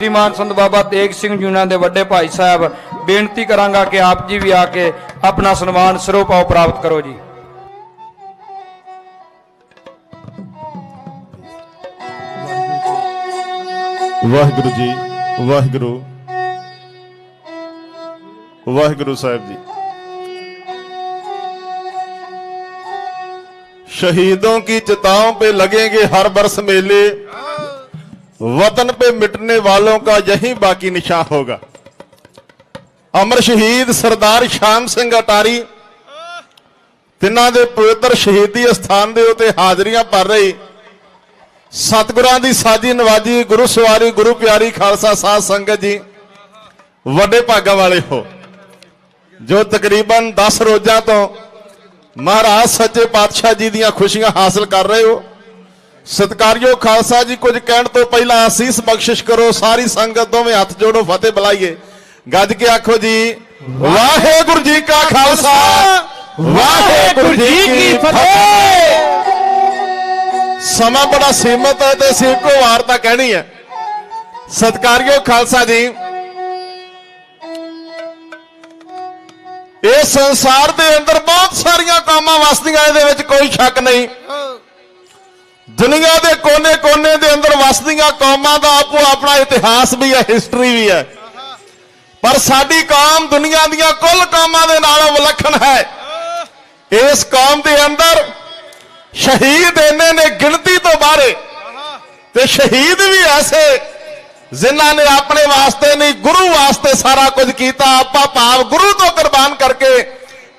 ਸ੍ਰੀਮਾਨ ਸੰਤ ਬਾਬਾ ਤੇਗ ਸਿੰਘ ਜੁਨਾ ਦੇ ਵੱਡੇ ਭਾਈ ਸਾਹਿਬ, ਬੇਨਤੀ ਕਰਾਂਗਾ ਕਿ ਆਪ ਜੀ ਵੀ ਆ ਕੇ ਆਪਣਾ ਸਨਮਾਨ ਸਰੋਪਾਉ ਪ੍ਰਾਪਤ ਕਰੋ ਜੀ। ਵਾਹਿਗੁਰੂ ਜੀ, ਵਾਹਿਗੁਰੂ ਵਾਹਿਗੁਰੂ ਸਾਹਿਬ ਜੀ। ਸ਼ਹੀਦੋਂ ਕੀ ਚਿਤਾਓਂ पे लगेंगे ਹਰ बरस ਮੇਲੇ? वतन पे मिटने वालों का यही बाकी निशान होगा ਅਮਰ ਸ਼ਹੀਦ ਸਰਦਾਰ ਸ਼ਾਮ ਸਿੰਘ ਅਟਾਰੀ ਤਿੰਨਾਂ ਦੇ ਪਵਿੱਤਰ ਸ਼ਹੀਦੀ ਅਸਥਾਨ ਦੇ ਉਤੇ ਹਾਜ਼ਰੀਆਂ ਭਰ ਰਹੀ ਸਤਿਗੁਰਾਂ ਦੀ ਸਾਜੀ ਨਵਾਜੀ ਗੁਰੂ ਸਵਾਰੀ ਗੁਰੂ ਪਿਆਰੀ ਖਾਲਸਾ ਸਾਧ ਸੰਗਤ ਜੀ ਵੱਡੇ ਭਾਗਾਂ ਵਾਲੇ ਹੋ ਜੋ ਤਕਰੀਬਨ 10 ਰੋਜ਼ਾਂ ਤੋਂ ਮਹਾਰਾਜ ਸੱਚੇ ਪਾਤਸ਼ਾਹ ਜੀ ਦੀਆਂ ਖੁਸ਼ੀਆਂ ਹਾਸਲ ਕਰ ਰਹੇ ਹੋ ਸਤਕਾਰਯੋਗ ਖਾਲਸਾ ਜੀ, ਕੁਝ ਕਹਿਣ ਤੋਂ ਪਹਿਲਾਂ ਅਸੀਸ ਬਖਸ਼ਿਸ਼ ਕਰੋ, ਸਾਰੀ ਸੰਗਤ ਦੋਵੇਂ ਹੱਥ ਜੋੜੋ, ਫਤਿਹ ਬੁਲਾਈਏ। ਗੱਜ ਕੇ ਆਖੋ ਜੀ, ਵਾਹਿਗੁਰੂ ਜੀ ਕਾ ਖਾਲਸਾ, ਵਾਹਿਗੁਰੂ ਜੀ ਕੀ ਫਤਿਹ। ਸਮਾਂ ਬੜਾ ਸੀਮਤ ਹੈ ਤੇ ਅਸੀਂ ਇੱਕੋ ਵਾਰ ਤਾਂ ਕਹਿਣੀ ਹੈ। ਸਤਕਾਰਯੋਗ ਖਾਲਸਾ ਜੀ ਇਹ ਸੰਸਾਰ ਦੇ ਅੰਦਰ ਬਹੁਤ ਸਾਰੀਆਂ ਕਾਮਾਂ ਵਸਦੀਆਂ, ਇਹਦੇ ਵਿੱਚ ਕੋਈ ਸ਼ੱਕ ਨਹੀਂ। ਦੁਨੀਆ ਦੇ ਕੋਨੇ-ਕੋਨੇ ਦੇ ਅੰਦਰ ਵਸਦੀਆਂ ਕੌਮਾਂ ਦਾ ਆਪੋ ਆਪਣਾ ਇਤਿਹਾਸ ਵੀ ਹੈ ਹਿਸਟਰੀ ਵੀ ਹੈ। ਪਰ ਸਾਡੀ ਕੌਮ ਦੁਨੀਆ ਦੀਆਂ ਕੁੱਲ ਕੌਮਾਂ ਦੇ ਨਾਲੋਂ ਵਿਲੱਖਣ ਹੈ। ਇਸ ਕੌਮ ਦੇ ਅੰਦਰ ਸ਼ਹੀਦ ਇੰਨੇ ਨੇ ਗਿਣਤੀ ਤੋਂ ਬਾਹਰੇ ਤੇ ਸ਼ਹੀਦ ਵੀ ਐਸੇ ਜਿਨ੍ਹਾਂ ਨੇ ਆਪਣੇ ਵਾਸਤੇ ਨਹੀਂ, ਗੁਰੂ ਵਾਸਤੇ ਸਾਰਾ ਕੁਝ ਕੀਤਾ। ਆਪਾ ਭਾਵ ਗੁਰੂ ਤੋਂ ਕੁਰਬਾਨ ਕਰਕੇ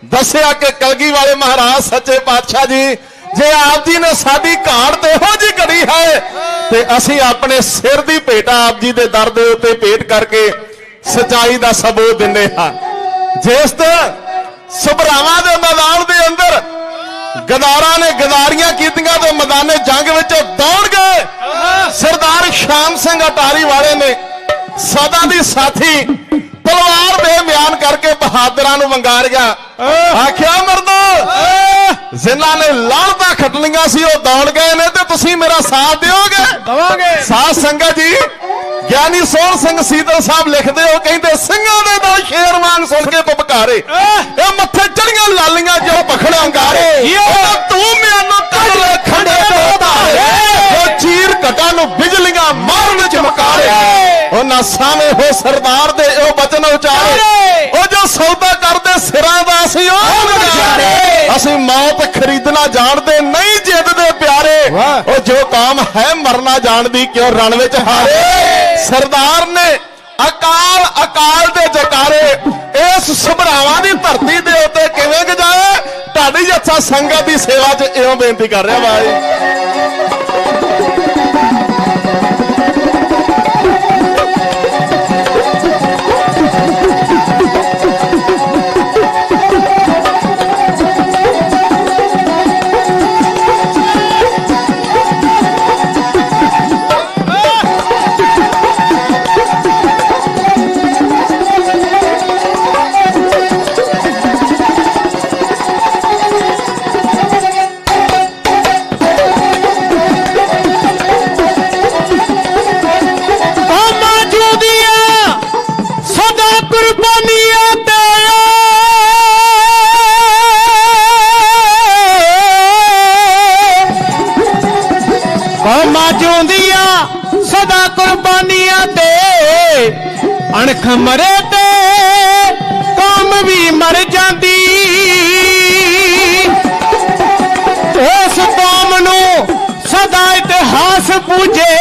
ਦੱਸਿਆ ਕਿ ਕਲਗੀ ਵਾਲੇ ਮਹਾਰਾਜ, ਸੱਚੇ ਪਾਤਸ਼ਾਹ ਜੀ ਜੇ ਆਪ ਜੀ ਨੇ ਸਾਡੀ ਘਾੜ ਤੇ ਇਹੋ ਜੀ ਘੜੀ ਹੈ ਤੇ ਅਸੀਂ ਆਪਣੇ ਸਿਰ ਦੀ ਭੇਟਾ ਆਪ ਜੀ ਦੇ ਦਰ ਦੇ ਉੱਤੇ ਭੇਟ ਕਰਕੇ ਸਚਾਈ ਦਾ ਸਬੂਤ ਦਿੰਦੇ ਹਾਂ। ਜਿਸ ਤਰ੍ਹਾਂ ਸਭਰਾਵਾਂ ਦੇ ਮੈਦਾਨ ਦੇ ਅੰਦਰ ਗਦਾਰਾਂ ਨੇ ਗਦਾਰੀਆਂ ਕੀਤੀਆਂ ਤੇ ਮੈਦਾਨੇ ਜੰਗ ਵਿੱਚ ਦੌੜ ਗਏ। ਸਰਦਾਰ ਸ਼ਾਮ ਸਿੰਘ ਅਟਾਰੀ ਵਾਲੇ ਨੇ ਸਦਾ ਦੀ ਸਾਥੀ ਤਲਵਾਰ ਬੇਮਿਆਨ ਕਰਕੇ ਬਹਾਦਰਾਂ ਨੂੰ ਵੰਗਾਰਿਆ। ਆਖਿਆ ਮਰਦੋ ਜਿਨ੍ਹਾਂ ਨੇ ਲਾਲਤਾ ਖਟਲੀਆਂ ਸੀ ਉਹ ਦੌੜ ਗਏ ਨੇ ਤੇ ਤੁਸੀਂ ਮੇਰਾ ਸਾਥ ਦਿਓਗੇ? ਦਵਾਂਗੇ। ਸਾਧ ਸੰਗਤ ਜੀ ਗਿਆਨੀ ਸੋਹਣ ਸਿੰਘ ਸੀਤਲ ਸਾਹਿਬ ਲਿਖਦੇ ਹੋ ਕਹਿੰਦੇ ਸਿੰਘਾਂ ਦੇ ਦੋ ਸ਼ੇਰ ਵਾਂਗ ਸੁਣ ਕੇ ਪਪਕਾਰੇ ਇਹ ਮੱਥੇ ਚੜੀਆਂ ਲਾਲੀਆਂ ਜੋ ਪਖੜੇ ਅੰਗਾਰੇ। ਉਹ ਤੂੰ ਮੈਨੂੰ ਕੱਢ ਲੈ ਖੰਡੇ ਤੋਂ ਧਾਰੇ। ਜੋ ਚੀਰ ਘਟਾ ਨੂੰ ਬਿਜਲੀਆਂ ਮਾਰਨ ਚਮਕਾਰੇ ਉਹ ਨਾ ਸਾਵੇਂ ਹੋ ਸਰਦਾਰ ਦੇ ਉਹ ਬਚਨ ਉਚਾਰੇ। ਉਹ ਜੋ ਸੌਦਾ ਕਰਦੇ ਸਿਰਾਂ ਦਾ ਅਸੀਂ ਉਹ ਨਜ਼ਾਰੇ ਅਸੀਂ ਮੌਤ ਖਰੀਦਣਾ ਜਾਣਦੇ ਨਹੀਂ ਜਿੱਤਦੇ ਪਿਆਰੇ। ਉਹ ਜੋ ਕਾਮ ਹੈ ਮਰਨਾ ਜਾਣਦੀ ਕਿਉਂ ਰਣ ਵਿੱਚ ਹਾਰੇ। ਸਰਦਾਰ ਨੇ ਅਕਾਲ ਅਕਾਲ ਦੇ ਜਕਾਰੇ ਇਸ ਸੁਭਰਾਵਾਂ ਦੀ ਧਰਤੀ ਦੇ ਉੱਤੇ ਕਿਵੇਂ ਗਜਾਏ ਢਾਡੀ ਜੱਥਾ ਸੰਗਤ ਦੀ ਸੇਵਾ 'ਚ ਇਉਂ ਬੇਨਤੀ ਕਰ ਰਿਹਾ ਬਾਈ ਕੁਰਬਾਨੀਆਂ ਤੇ ਕੌਮਾਂ ਜੂਦੀਆਂ ਸਦਾ ਕੁਰਬਾਨੀਆਂ ਤੇ। ਅਣਖ ਮਰੇ ਤੇ, ਕੌਮ ਵੀ ਮਰ ਜਾਂਦੀ। ਉਸ ਕੌਮ ਨੂੰ ਸਦਾ ਇਤਿਹਾਸ ਪੂਜੇ।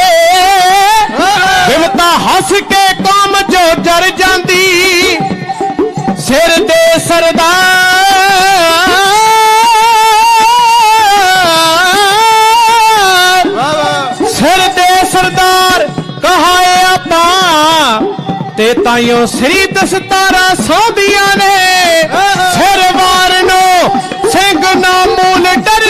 ਬਿਵਤਾ ਹੱਸ ਕੇ ਕੌਮ ਜੋ ਜਰ ਜਾਂਦੀ ਸਿਰ ਦੇ ਸਰਦਾਰ। ਸਿਰ ਦੇ ਸਰਦਾਰ ਕਹਾਏ ਆਪਾਂ ਤੇ ਤਾਈਓ ਸ੍ਰੀ ਦਸਤਾਰਾ ਸੌਂਦੀਆਂ ਨੇ। ਸਿਰ ਵਾਰ ਨੂੰ ਸਿੰਘ ਨਾ ਮੂਲ ਡਰਦੇ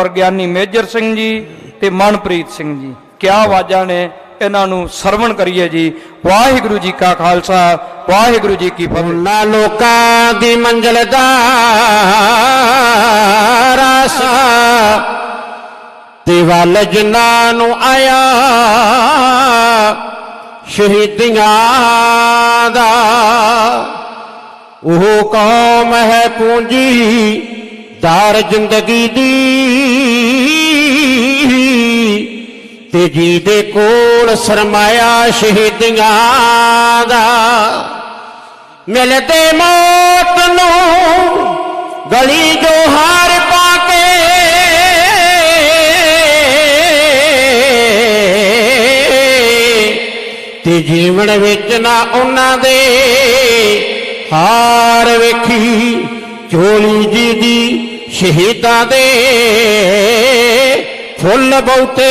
ਔਰ ਗਿਆਨੀ ਮੇਜਰ ਸਿੰਘ ਜੀ ਤੇ ਮਨਪ੍ਰੀਤ ਸਿੰਘ ਜੀ। ਕਿਆ ਆਵਾਜ਼ਾਂ ਨੇ ਇਹਨਾਂ ਨੂੰ ਸਰਵਣ ਕਰੀਏ ਜੀ। ਵਾਹਿਗੁਰੂ ਜੀ ਕਾ ਖਾਲਸਾ, ਵਾਹਿਗੁਰੂ ਜੀ ਕੀ ਫਤਿਹ। ਉਹਨਾਂ ਲੋਕਾਂ ਦੀ ਮੰਜ਼ਲ ਦਾ ਰਾਸਾ। ਤੇ ਜਿਨ੍ਹਾਂ ਨੂੰ ਆਇਆ। ਸ਼ਹੀਦੀਆਂ ਦਾ ਉਹ ਕੌਮ ਹੈ ਪੂੰਜੀ, ਦਾਰ ਜ਼ਿੰਦਗੀ ਦੀ। ਤੇ ਜੀ ਦੇ ਕੋਲ ਸਰਮਾਇਆ ਸ਼ਹੀਦੀਆਂ ਦਾ, ਮਿਲਦੇ ਮੌਤ ਨੂੰ ਗਲੀ ਜੋ ਹਾਰ ਪਾ ਕੇ। ਤੇ ਜੀਵਨ ਵਿੱਚ ਨਾ ਉਹਨਾਂ ਦੇ ਹਾਰ ਵੇਖੀ, ਚੋਲੀ ਜੀ ਦੀ ਸ਼ਹੀਦਾਂ ਦੇ ਫੁੱਲ ਬਹੁਤੇ,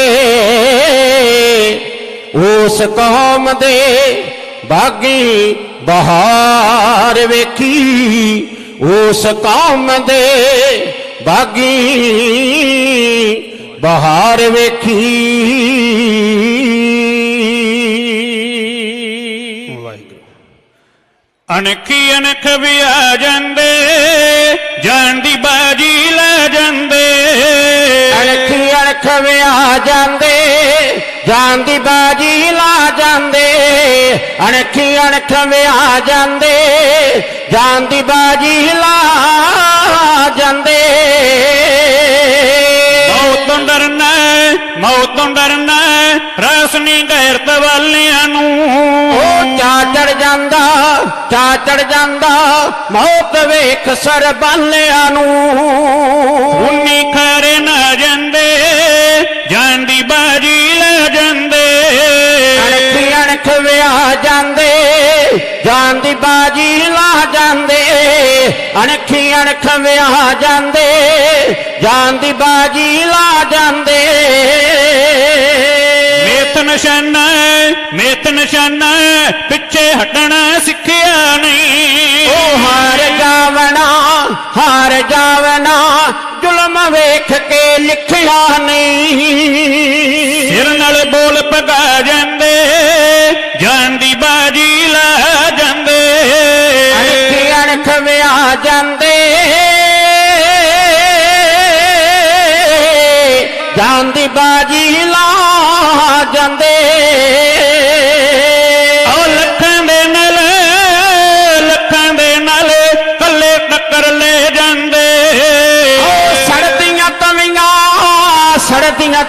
ਉਸ ਕੌਮ ਦੇ ਬਾਗੀ ਬਹਾਰ ਵੇਖੀ, ਉਸ ਕੌਮ ਦੇ ਬਾਗੀ ਬਹਾਰ ਵੇਖੀ। ਅਣਖੀ ਅਣਖ ਵੀ ਆ ਜਾਂਦੇ, ਜਾਣ ਦੀ ਬਾਜੀ ਲੈ ਜਾਂਦੇ ਅਣਖੀ ਅਣਖ ਵੀ ਆ ਜਾਂਦੇ ਜਾਨ ਦੀ ਬਾਜੀ ਲਾ ਜਾਂਦੇ ਅਣਖੀ ਅਣਖ ਵੀ ਆ ਜਾਂਦੇ ਜਾਨ ਦੀ ਬਾਜੀ ਲਾ ਜਾਂਦੇ। ਮੌਤ ਡਰਨਾ ਮੌਤ ਡਰਨਾ ਹੈ, ਰਸ ਨਹੀਂ ਗੈਰਤ ਵਾਲਿਆਂ ਨੂੰ। ਉਹ ਚਾ ਚੜ ਜਾਂਦਾ ਚਾ ਚੜ ਜਾਂਦਾ ਮੌਤ ਵੇਖ ਸਰ ਬਾਲਿਆਂ ਨੂੰ। ਉਨੀ ਖਰੇ ਨਾ ਅਣਖੀ ਅਣਖ ਵਿਆ ਜਾਂਦੇ ਜਾਨ ਦੀ ਬਾਜੀ ਲਾ ਜਾਂਦੇ। ਮੇਤ ਨਿਸ਼ਾਨਾ ਮੇਤ ਨਿਸ਼ਾਨਾ ਪਿੱਛੇ ਹਟਣਾ ਸਿੱਖਿਆ ਨਹੀਂ। ਉਹ ਹਾਰ ਜਾਵਣਾ ਹਾਰ ਜਾਵਣਾ ਜ਼ੁਲਮ ਵੇਖ ਕੇ ਲਿਖਿਆ ਨਹੀਂ।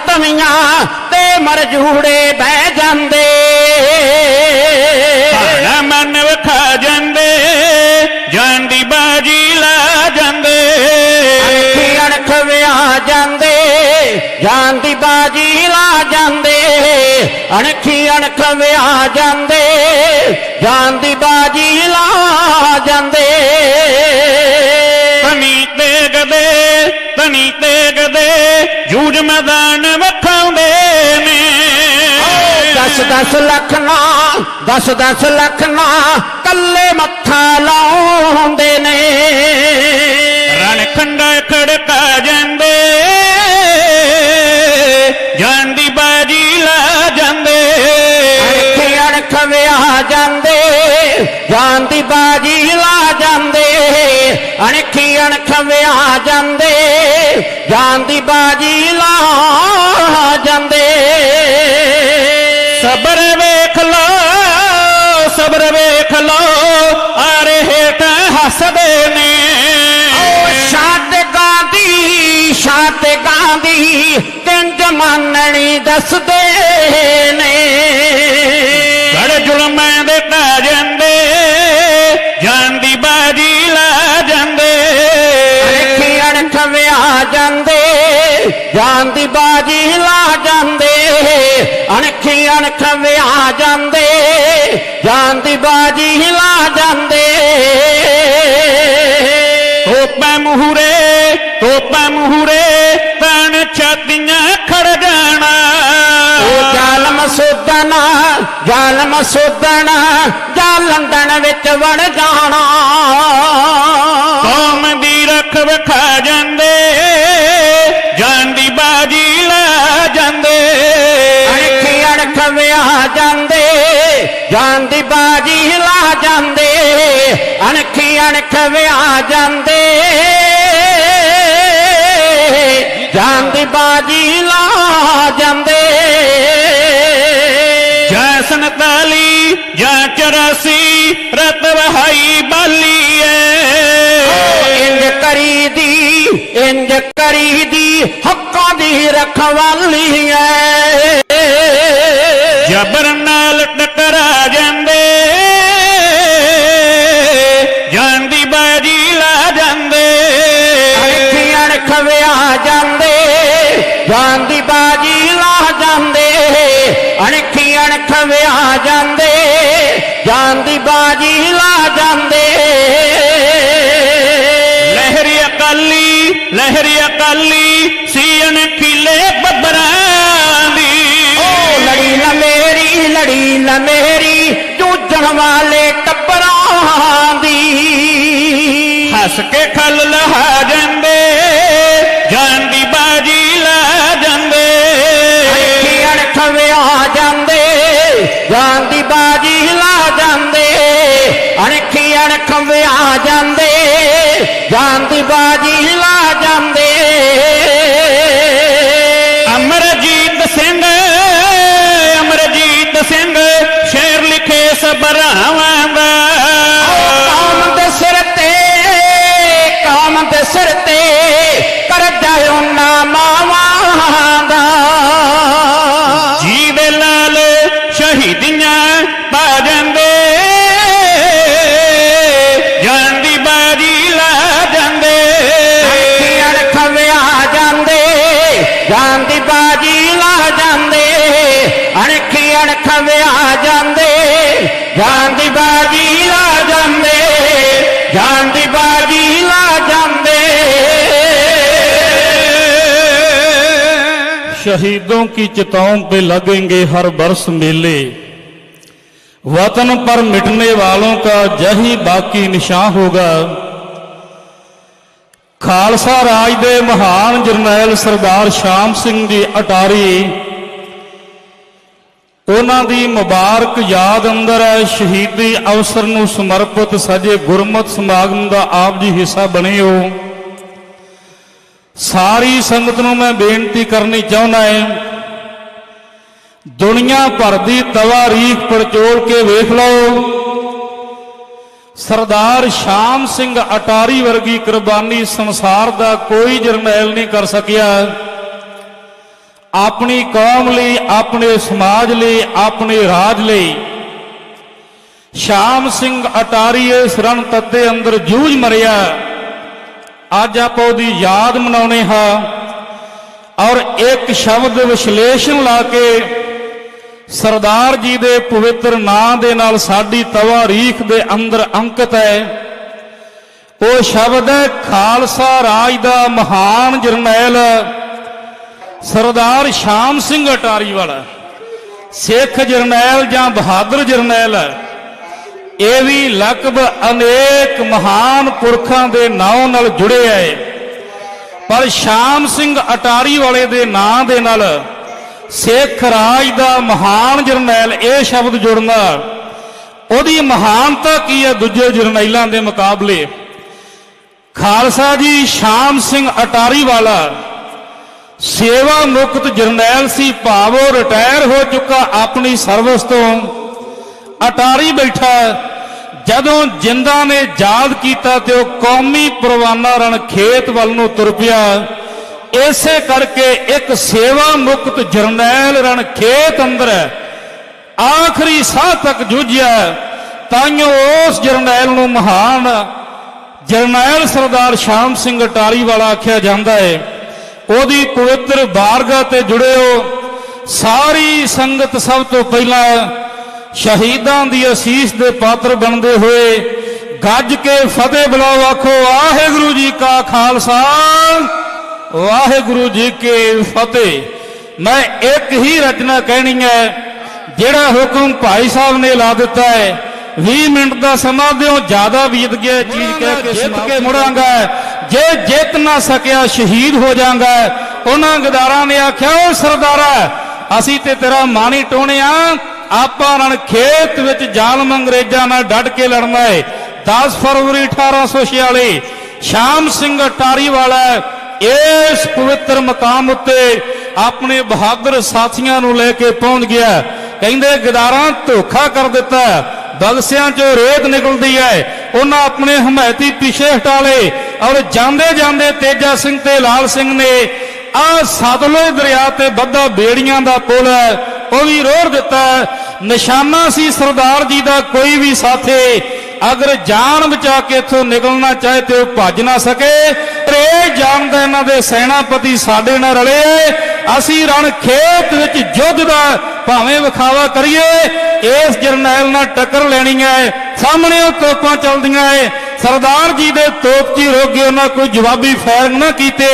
ਤਵੀਆਂ ਤੇ ਮਰਜੂੜੇ ਬਹਿ ਜਾਂਦੇ। ਭਾਣਾ ਮਨ ਵਿਖਾ ਜਾਂਦੇ ਜਾਨ ਦੀ ਬਾਜੀ ਲਾ ਜਾਂਦੇ। ਅਣਖੀ ਅਣਖ ਵਿਆ ਜਾਂਦੇ ਜਾਨ ਦੀ ਬਾਜੀ ਲਾ ਜਾਂਦੇ। ਅਣਖੀ ਅਣਖ ਵਿਆ ਜਾਂਦੇ ਜਾਨ ਦੀ ਬਾਜੀ 10 ਲੱਖ ਨਾ 10 10 ਲੱਖ ਨਾ ਕੱਲੇ ਮੱਥਾ ਲਾਉਂਦੇ ਨੇ। ਰਣ ਖੰਡਾ ਖੜਕਾ ਜਾਂਦੇ ਜਾਨ ਦੀ ਬਾਜੀ ਲਾ ਜਾਂਦੇ। ਅੜਖੇ ਅੜਖ ਵਿਆਹ ਜਾਂਦੇ ਜਾਨ ਦੀ ਬਾਜੀ ਲਾ ਜਾਂਦੇ। ਅਣਖੀ ਅਣਖ ਵਿਆਹ ਜਾਂਦੇ ਜਾਨ ਦੀ ਬਾਜੀ ਲਾ ਦੱਸਦੇ ਨੇ। ਗੜ ਜ਼ੁਲਮਾਂ ਦੇ ਢਾ ਜਾਂਦੇ ਜਾਨ ਦੀ ਬਾਜੀ ਲਾ ਜਾਂਦੇ। ਅਣਖੀ ਅਣਖ ਵਿਆਹ ਜਾਂਦੇ ਜਾਨ ਦੀ ਬਾਜੀ ਲਾ ਜਾਂਦੇ। ਅਣਖੀ ਅਣਖ ਵਿਆਹ ਜਾਂਦੇ ਜਾਨ ਦੀ ਬਾਜੀ ਲਾ ਜਾਂਦੇ। ਤੋਪਾਂ ਮੂਹਰੇ ਤੋਪਾਂ ਮੂਹਰੇ ਜ਼ਾਲਮ ਸੋਦਣਾ ਜਾਂ ਲੰਡਨ ਵਿੱਚ ਵੜ ਜਾਣਾ। ਕੌਮ ਦੀ ਰੱਖ ਵਿਖਾ ਜਾਂਦੇ ਜਾਨ ਦੀ ਬਾਜੀ ਲਾ ਜਾਂਦੇ। ਅਣਖ ਅਣਖ ਵਿਆਹ ਜਾਂਦੇ ਜਾਨ ਦੀ ਬਾਜੀ ਲਾ ਜਾਂਦੇ। ਅਣਖ ਅਣਖ ਵਿਆਹ ਜਾਂਦੇ ਜਾਨ ਦੀ ਬਾਜੀ 84 ਰਤ ਵਹਾਈ ਬਾਲੀ ਏ ਇੰਜ ਕਰੀ ਦੀ ਇੰਜ ਕਰੀ ਦੀ ਹੱਕਾਂ ਦੀ ਰਖਵਾਲੀ ਐ ਲਾ ਜਾਂਦੇ। ਲਹਿਰੀ ਅਕਾਲੀ ਲਹਿਰੀ ਅਕਾਲੀ। ਜਾਨ ਦੀ ਬਾਜੀ ਲਾ ਜਾਂਦੇ ਅਣਖੀ ਅਣਖ ਵਿਆਹ ਜਾਂਦੇ ਜਾਨ ਦੀ ਬਾਜੀ ਲਾ ਜਾਂਦੇ ਜਾਨ ਦੀ ਬਾਜੀ ਲਾ ਜਾਂਦੇ शहीदों की चिताओं पे लगेंगे हर बरस मेले वतन पर मिटने वालों का जही बाकी निशान होगा ਖਾਲਸਾ ਰਾਜ ਦੇ ਮਹਾਨ ਜਰਨੈਲ ਸਰਦਾਰ ਸ਼ਾਮ ਸਿੰਘ ਜੀ ਅਟਾਰੀ। ਉਹਨਾਂ ਦੀ ਮੁਬਾਰਕ ਯਾਦ ਅੰਦਰ ਹੈ, ਸ਼ਹੀਦੀ ਅਵਸਰ ਨੂੰ ਸਮਰਪਿਤ ਸਜੇ ਗੁਰਮਤ ਸਮਾਗਮ ਦਾ ਆਪ ਜੀ ਹਿੱਸਾ ਬਣੇ ਹੋ ਸਾਰੀ ਸੰਗਤ ਨੂੰ ਮੈਂ ਬੇਨਤੀ ਕਰਨੀ ਚਾਹੁੰਦਾ ਹਾਂ, ਦੁਨੀਆ ਭਰ ਦੀ ਤਵਾਰੀਖ ਪੜਚੋਲ ਕੇ ਵੇਖ ਲਓ। ਸਰਦਾਰ ਸ਼ਾਮ ਸਿੰਘ ਅਟਾਰੀ ਵਰਗੀ ਕੁਰਬਾਨੀ ਸੰਸਾਰ ਦਾ ਕੋਈ ਜਰਨੈਲ ਨਹੀਂ ਕਰ ਸਕਿਆ। ਆਪਣੀ ਕੌਮ ਲਈ, ਆਪਣੇ ਸਮਾਜ ਲਈ, ਆਪਣੇ ਰਾਜ ਲਈ ਸ਼ਾਮ ਸਿੰਘ ਅਟਾਰੀ ਇਸ ਰਣ ਤੱਤੇ ਅੰਦਰ ਜੂਝ ਮਰਿਆ। ਅੱਜ ਆਪਾਂ ਉਹਦੀ ਯਾਦ ਮਨਾਉਣੇ ਹਾਂ ਔਰ ਇੱਕ ਸ਼ਬਦ ਵਿਸ਼ਲੇਸ਼ਣ ਲਾ ਕੇ ਸਰਦਾਰ ਜੀ ਦੇ ਪਵਿੱਤਰ ਨਾਂ ਦੇ ਨਾਲ ਸਾਡੀ ਤਵਾਰੀਖ ਦੇ ਅੰਦਰ ਅੰਕਿਤ ਹੈ। ਉਹ ਸ਼ਬਦ ਹੈ, ਖਾਲਸਾ ਰਾਜ ਦਾ ਮਹਾਨ ਜਰਨੈਲ ਸਰਦਾਰ ਸ਼ਾਮ ਸਿੰਘ ਅਟਾਰੀ ਵਾਲਾ ਸਿੱਖ ਜਰਨੈਲ ਜਾਂ ਬਹਾਦਰ ਜਰਨੈਲ। ਇਹ ਵੀ ਲਕਬ ਅਨੇਕ ਮਹਾਨ ਪੁਰਖਾਂ ਦੇ ਨਾਂ ਨਾਲ ਜੁੜਿਆ ਹੈ। ਪਰ ਸ਼ਾਮ ਸਿੰਘ ਅਟਾਰੀ ਵਾਲੇ ਦੇ ਨਾਂ ਦੇ ਨਾਲ ਸਿੱਖ ਰਾਜ ਦਾ ਮਹਾਨ ਜਰਨੈਲ, ਇਹ ਸ਼ਬਦ ਜੁੜਨਾ, ਉਹਦੀ ਮਹਾਨਤਾ ਕੀ ਹੈ ਦੂਜੇ ਜਰਨੈਲਾਂ ਦੇ ਮੁਕਾਬਲੇ? ਖਾਲਸਾ ਜੀ ਸ਼ਾਮ ਸਿੰਘ ਅਟਾਰੀ ਵਾਲਾ ਸੇਵਾ ਮੁਕਤ ਜਰਨੈਲ ਸੀ, ਭਾਵੋ ਰਿਟਾਇਰ ਹੋ ਚੁੱਕਾ ਆਪਣੀ ਸਰਵਿਸ ਤੋਂ। ਅਟਾਰੀ ਬੈਠਾ, ਜਦੋਂ ਜਿੰਦਾ ਨੇ ਯਾਦ ਕੀਤਾ ਤੇ ਉਹ ਕੌਮੀ ਪਰਵਾਨਾ ਰਣ ਖੇਤ ਵੱਲ ਨੂੰ ਤੁਰ ਪਿਆ। ਇਸੇ ਕਰਕੇ ਇੱਕ ਸੇਵਾ ਮੁਕਤ ਜਰਨੈਲ ਰਣਖੇਤ ਅੰਦਰ ਆਖਰੀ ਸਾਹ ਤੱਕ ਜੂਝਿਆ ਤਾਈਓ ਉਸ ਜਰਨੈਲ ਨੂੰ ਮਹਾਨ ਜਰਨੈਲ ਸਰਦਾਰ ਸ਼ਾਮ ਸਿੰਘ ਅਟਾਰੀ ਵਾਲਾ ਆਖਿਆ ਜਾਂਦਾ ਹੈ, ਉਹਦੀ ਪਵਿੱਤਰ ਬਾਰਗਾ ਤੇ ਜੁੜਿਓ। ਸਾਰੀ ਸੰਗਤ ਸਭ ਤੋਂ ਪਹਿਲਾਂ ਸ਼ਹੀਦਾਂ ਦੀ ਅਸੀਸ ਦੇ ਪਾਤਰ ਬਣਦੇ ਹੋਏ ਗੱਜ ਕੇ ਫਤਿਹ ਬੁਲਾਓ, ਆਖੋ ਵਾਹਿਗੁਰੂ ਜੀ ਕਾ ਖਾਲਸਾ। ਵਾਹਿਗੁਰੂ ਜੀ ਕੀ ਫਤਿਹ। ਮੈਂ ਇੱਕ ਹੀ ਰਚਨਾ ਕਹਿਣੀ ਹੈ, ਜਿਹੜਾ ਹੁਕਮ ਭਾਈ ਸਾਹਿਬ ਨੇ ਲਾ ਦਿੱਤਾ ਹੈ। 20 ਮਿੰਟ ਦਾ ਸਮਾਂ ਦਿਓ, ਜ਼ਿਆਦਾ ਬੀਤ ਗਿਆ ਚੀਜ਼ ਕਹਿ ਕੇ ਜਿੱਤ ਕੇ ਮੁੜਾਂਗਾ ਜੇ ਜਿੱਤ ਨਾ ਸਕਿਆ, ਸ਼ਹੀਦ ਹੋ ਜਾਵਾਂਗਾ ਉਹਨਾਂ ਗਦਾਰਾਂ ਨੇ ਆਖਿਆ ਉਹ ਸਰਦਾਰਾ, ਅਸੀਂ ਤੇ ਤੇਰਾ ਮਾਣੀ ਟੋਣਿਆ ਆਪਾਂ ਰਣ ਖੇਤ ਵਿੱਚ ਜ਼ਾਲਮ ਅੰਗਰੇਜ਼ਾਂ ਨਾਲ ਡਟ ਕੇ ਲੜਨਾ ਹੈ। 10 ਫਰਵਰੀ 1846 ਸ਼ਾਮ ਸਿੰਘ ਅਟਾਰੀ ਵਾਲਾ ਇਸ ਪਵਿੱਤਰ ਮਕਾਮ ਉੱਤੇ ਆਪਣੇ ਬਹਾਦਰ ਸਾਥੀਆਂ ਨੂੰ ਲੈ ਕੇ ਪਹੁੰਚ ਗਿਆ ਕਹਿੰਦੇ, ਗਦਾਰਾਂ, ਧੋਖਾ ਕਰ ਦਿੱਤਾ ਬਗਸਿਆਂ ਚੋਂ ਰੇਤ ਨਿਕਲਦੀ ਹੈ। ਉਹਨਾਂ ਆਪਣੇ ਹਮਾਇਤੀ ਪਿੱਛੇ ਹਟਾ ਲਏ ਔਰ ਜਾਂਦੇ ਜਾਂਦੇ ਤੇਜਾ ਸਿੰਘ ਤੇ ਲਾਲ ਸਿੰਘ ਨੇ ਆ ਸਤਲੁਜ ਦਰਿਆ ਤੇ ਬੱਧਾ ਬੇੜੀਆਂ ਦਾ ਪੁਲ ਹੈ। ਉਹ ਵੀ ਰੋੜ ਦਿੱਤਾ ਨਿਸ਼ਾਨਾ ਸੀ ਸਰਦਾਰ ਜੀ ਦਾ, ਕੋਈ ਵੀ ਸਾਥੀ ਅਗਰ ਜਾਨ ਬਚਾ ਕੇ ਇੱਥੋਂ ਨਿਕਲਣਾ ਚਾਹੇ ਤੇ ਉਹ ਭੱਜ ਨਾ ਸਕੇ, ਪਰ ਜਾਣਦਾ ਇਹਨਾਂ ਦੇ ਸੈਨਾਪਤੀ ਸਾਡੇ ਨਾਲ ਰਲੇ ਅਸੀਂ ਰਣ ਖੇਤ ਵਿੱਚ ਯੁੱਧ ਦਾ ਭਾਵੇਂ ਵਿਖਾਵਾ ਕਰੀਏ, ਇਸ ਜਰਨੈਲ ਨਾਲ ਟੱਕਰ ਲੈਣੀ ਹੈ। ਸਾਹਮਣੇ ਉਹ ਤੋਪਾਂ ਚੱਲਦੀਆਂ ਏ ਸਰਦਾਰ ਜੀ ਦੇ ਤੋਪ ਤੋਪਚੀ ਰੋਗੇ ਉਹਨਾਂ ਕੋਈ ਜਵਾਬੀ ਫਾਇਰਿੰਗ ਨਾ ਕੀਤੇ।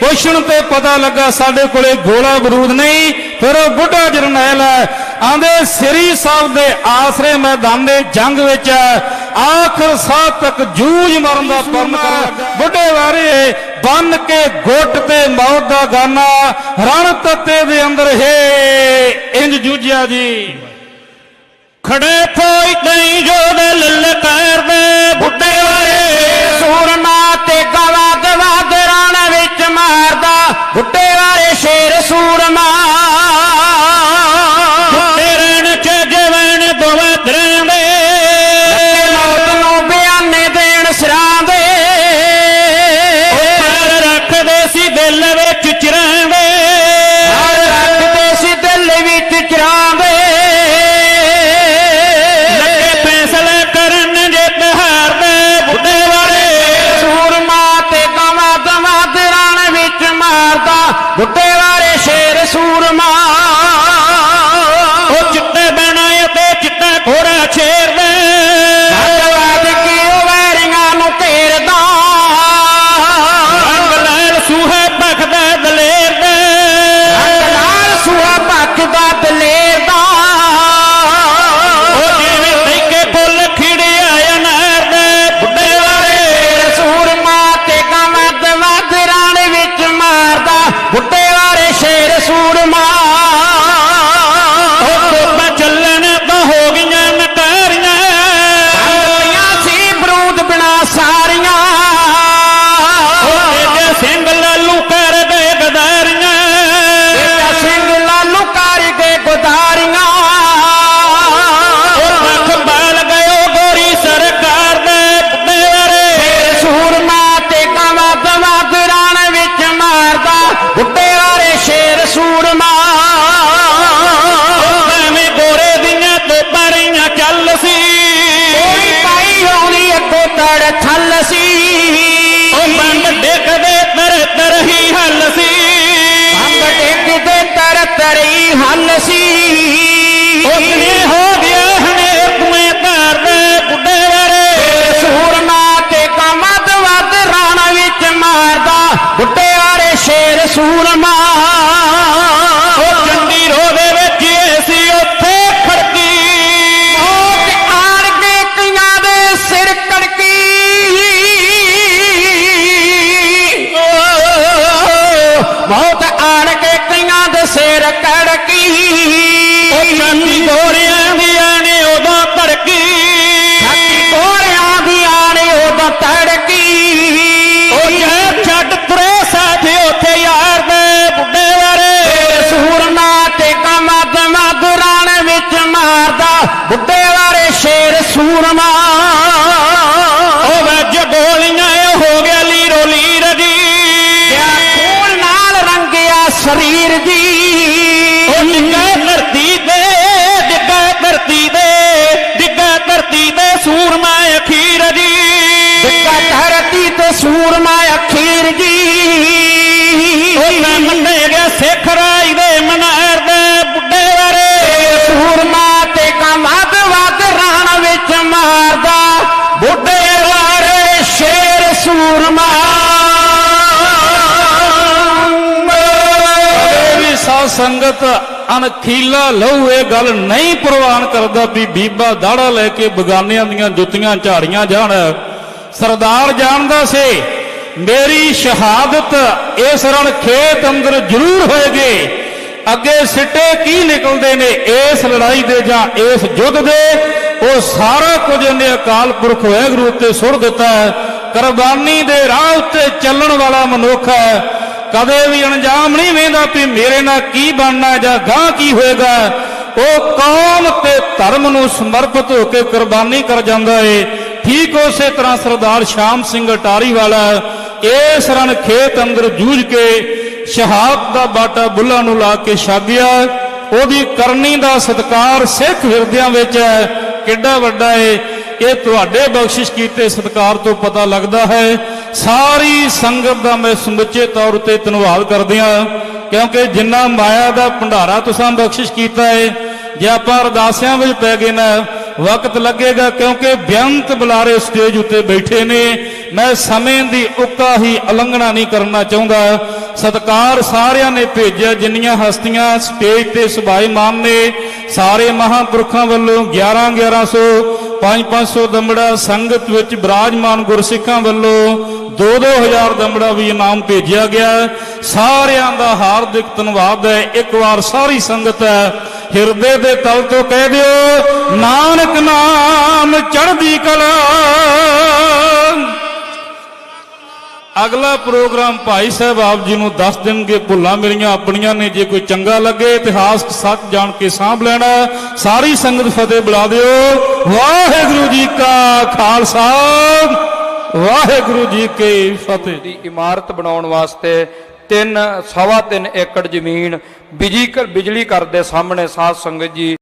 ਪੁੱਛਣ ਤੇ ਪਤਾ ਲੱਗਾ ਸਾਡੇ ਕੋਲੇ ਗੋਲਾ ਬਰੂਦ ਨਹੀਂ, ਫਿਰ ਉਹ ਬੁੱਢਾ ਜਰਨੈਲ ਹੈ ਆਂਦੇ, ਸ੍ਰੀ ਸਾਹਿਬ ਦੇ ਆਸਰੇ ਮੈਦਾਨ ਦੇ ਜੰਗ ਵਿੱਚ ਆਖਰ ਸਾਹ ਤੱਕ ਜੂਝ ਮਰਨ ਦਾ ਪਰਨ ਕਰ। ਬੁੱਢੇ ਵਾਰੇ ਬੰਨ ਕੇ ਗੁੱਟ ਤੇ ਮੌਤ ਦਾ ਗਾਨਾ ਰਣ ਤੱਤੇ ਦੇ ਅੰਦਰ ਹੈ ਇੰਜ ਜੂਝਿਆ ਜੀ। ਖੜੇ ਫੌਜ ਨਹੀਂ ਜੋਦ ਲਲਕਾਰ ਦੇ ਬੁੱਢੇ ਵਾਲੇ ਸੂਰਮਾ ਤੇ ਗਵਾ ਗਵਾ ਦਰਾਂ ਵਿੱਚ ਮਾਰਦਾ ਬੁੱਢੇ ਵਾਲੇ ਸ਼ੇਰ ਸੂਰਮਾ ਸੂਰਮਾ ਉਹ ਵਿੱਚ ਗੋਲੀਆਂ ਹੋ ਗਿਆ ਲੀਰੋ ਲੀਰ ਜੀ ਕਿਆ ਖੂਨ ਨਾਲ ਰੰਗਿਆ ਸਰੀਰ ਜੀ ਉਹ ਡਿੱਗਾ ਧਰਤੀ ਤੇ ਡਿੱਗਾ ਧਰਤੀ ਤੇ ਡਿੱਗਾ ਧਰਤੀ ਤੇ ਸੂਰਮਾ ਅਖੀਰ ਜੀ ਟਿੱਕਾ ਧਰਤੀ ਤੇ ਸੂਰਮਾ ਅਖੀਰ ਜੀ ਉਹ ਮੰਨੇ ਗਿਆ ਸਿੱਖ ਰਾਜ ਦੇ ਮਨਾਰ ਸੰਗਤ ਅਣਖੀਲਾ ਲਹੂ ਇਹ ਗੱਲ ਨਹੀਂ ਪ੍ਰਵਾਨ ਕਰਦਾ ਵੀ ਬੀਬਾ ਦਾੜਾ ਲੈ ਕੇ ਬਗਾਨਿਆਂ ਦੀਆਂ ਜੁੱਤੀਆਂ ਝਾੜੀਆਂ ਜਾਣ। ਸਰਦਾਰ ਜਾਣਦਾ ਸੀ, ਮੇਰੀ ਸ਼ਹਾਦਤ ਇਸ ਰਣ ਖੇਤ ਅੰਦਰ ਜ਼ਰੂਰ ਹੋਏਗੀ। ਅੱਗੇ ਸਿੱਟੇ ਕੀ ਨਿਕਲਦੇ ਨੇ ਇਸ ਲੜਾਈ ਦੇ ਜਾਂ ਇਸ ਯੁੱਧ ਦੇ? ਉਹ ਸਾਰਾ ਕੁਝ ਇਹਨੇ ਅਕਾਲ ਪੁਰਖ ਵਾਹਿਗੁਰੂ ਉੱਤੇ ਸੁੱਟ ਦਿੱਤਾ ਹੈ। ਕੁਰਬਾਨੀ ਦੇ ਰਾਹ ਉੱਤੇ ਚੱਲਣ ਵਾਲਾ ਮਨੁੱਖ ਹੈ। ਕਦੇ ਵੀ ਅੰਜਾਮ ਨਹੀਂ ਵੇਂਦਾ ਵੀ ਮੇਰੇ ਨਾਲ ਕੀ ਬਣਨਾ ਜਾਂ ਗਾਂ ਕੀ ਹੋਏਗਾ। ਉਹ ਕੌਮ ਤੇ ਧਰਮ ਨੂੰ ਸਮਰਪਿਤ ਹੋ ਕੇ ਕੁਰਬਾਨੀ ਕਰ ਜਾਂਦਾ ਏ। ਠੀਕ ਉਸੇ ਤਰ੍ਹਾਂ ਸਰਦਾਰ ਸ਼ਾਮ ਸਿੰਘ ਅਟਾਰੀ ਵਾਲਾ ਇਸ ਰਣ ਖੇਤ ਅੰਦਰ ਜੂਝ ਕੇ ਸ਼ਹਾਦਤ ਦਾ ਬਾਟਾ ਬੁੱਲਾਂ ਨੂੰ ਲਾ ਕੇ ਛਾਗਿਆ ਉਹਦੀ ਕਰਨੀ ਦਾ ਸਤਕਾਰ ਸਿੱਖ ਹਿਰਦਿਆਂ ਵਿੱਚ ਹੈ। ਕਿੱਡਾ ਵੱਡਾ ਏ। ਇਹ ਤੁਹਾਡੇ ਬਖਸ਼ਿਸ਼ ਕੀਤੇ ਸਤਕਾਰ ਤੋਂ ਪਤਾ ਲੱਗਦਾ ਹੈ। ਸਾਰੀ ਸੰਗਤ ਦਾ ਮੈਂ ਸਮੁੱਚੇ ਤੌਰ ਤੇ ਧੰਨਵਾਦ ਕਰਦਿਆਂ ਕਿਉਂਕਿ ਜਿੰਨਾ ਮਾਇਆ ਦਾ ਭੰਡਾਰਾ ਤੁਸੀਂ ਬਖਸ਼ਿਸ਼ ਕੀਤਾ ਹੈ ਜੇ ਆਪਾਂ ਅਰਦਾਸਿਆਂ ਵਿੱਚ ਪੈ ਗਏ ਨਾ, ਵਕਤ ਲੱਗੇਗਾ ਕਿਉਂਕਿ ਬੇਅੰਤ ਬੁਲਾਰੇ ਸਟੇਜ ਉੱਤੇ ਬੈਠੇ ਨੇ। ਮੈਂ ਸਮੇਂ ਦੀ ਉੱਕਾ ਹੀ ਉਲੰਘਣਾ ਨਹੀਂ ਕਰਨਾ ਚਾਹੁੰਦਾ। ਸਤਕਾਰ ਸਾਰਿਆਂ ਨੇ ਭੇਜਿਆ, ਜਿੰਨੀਆਂ ਹਸਤੀਆਂ ਸਟੇਜ ਤੇ ਸਭਾਈਮਾਨ ਨੇ, ਸਾਰੇ ਮਹਾਂਪੁਰਖਾਂ ਵੱਲੋਂ 11 1100 5-500 ਦਮੜਾ ਸੰਗਤ ਵਿੱਚ ਬਿਰਾਜਮਾਨ ਗੁਰਸਿੱਖਾਂ ਵੱਲੋਂ 2-2000 ਦਮੜਾ ਵੀ ਇਨਾਮ ਭੇਜਿਆ ਗਿਆ ਸਾਰਿਆਂ ਦਾ ਹਾਰਦਿਕ ਧੰਨਵਾਦ ਹੈ। ਇੱਕ ਵਾਰ ਸਾਰੀ ਸੰਗਤ ਹੈ। ਹਿਰਦੇ ਦੇ ਤਲ ਤੋਂ ਕਹਿ ਦਿਓ, ਨਾਨਕ ਨਾਮ ਚੜ੍ਹਦੀ ਕਲਾ। ਅਗਲਾ ਪ੍ਰੋਗਰਾਮ ਭਾਈ ਸਾਹਿਬ ਆਪ ਜੀ ਨੂੰ ਦੱਸ ਦੇਣਗੇ, ਭੁੱਲਾਂ ਮੇਰੀਆਂ ਆਪਣੀਆਂ ਨੇ, ਜੇ ਕੋਈ ਚੰਗਾ ਲੱਗੇ, ਇਤਿਹਾਸ ਸੱਚ ਜਾਣ ਕੇ ਸਾਂਭ ਲੈਣਾ ਸਾਰੀ ਸੰਗਤ ਫਤਿਹ ਬੁਲਾ ਦਿਓ। ਵਾਹਿਗੁਰੂ ਜੀ ਕਾ ਖਾਲਸਾ। ਵਾਹਿਗੁਰੂ ਜੀ ਕੀ ਫਤਿਹ। ਦੀ ਇਮਾਰਤ ਬਣਾਉਣ ਵਾਸਤੇ ਤਿੰਨ, ਸਵਾ ਤਿੰਨ ਏਕੜ ਜ਼ਮੀਨ ਬਿਜਲੀ ਬਿਜਲੀ ਘਰ ਦੇ ਸਾਹਮਣੇ ਸਾਧ ਸੰਗਤ ਜੀ